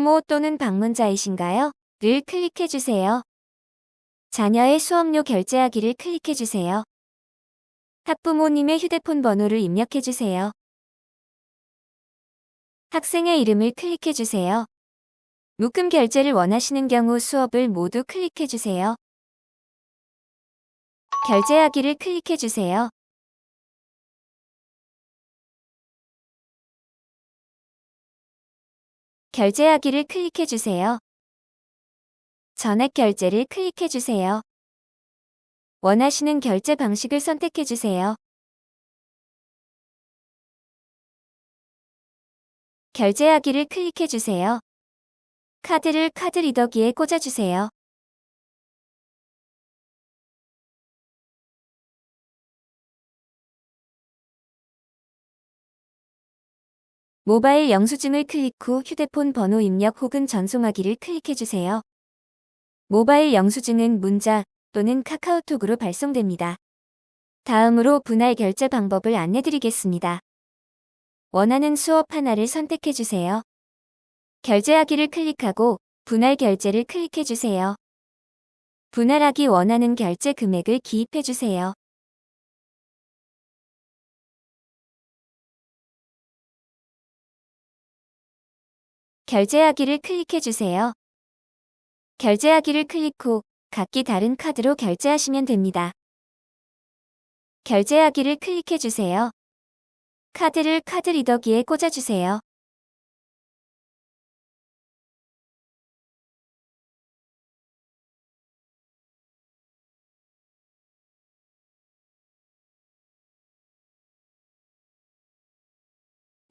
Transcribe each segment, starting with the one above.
학부모 또는 방문자이신가요? 를 클릭해주세요. 자녀의 수업료 결제하기를 클릭해주세요. 학부모님의 휴대폰 번호를 입력해주세요. 학생의 이름을 클릭해주세요. 묶음 결제를 원하시는 경우 수업을 모두 클릭해주세요. 결제하기를 클릭해주세요. 결제하기를 클릭해 주세요. 전액 결제를 클릭해 주세요. 원하시는 결제 방식을 선택해 주세요. 결제하기를 클릭해 주세요. 카드를 카드 리더기에 꽂아 주세요. 모바일 영수증을 클릭 후 휴대폰 번호 입력 혹은 전송하기를 클릭해주세요. 모바일 영수증은 문자 또는 카카오톡으로 발송됩니다. 다음으로 분할 결제 방법을 안내드리겠습니다. 원하는 수업 하나를 선택해주세요. 결제하기를 클릭하고 분할 결제를 클릭해주세요. 분할하기 원하는 결제 금액을 기입해주세요. 결제하기를 클릭해 주세요. 결제하기를 클릭 후 각기 다른 카드로 결제하시면 됩니다. 결제하기를 클릭해 주세요. 카드를 카드 리더기에 꽂아주세요.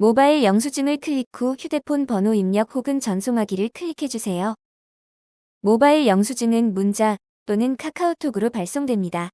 모바일 영수증을 클릭 후 휴대폰 번호 입력 혹은 전송하기를 클릭해주세요. 모바일 영수증은 문자 또는 카카오톡으로 발송됩니다.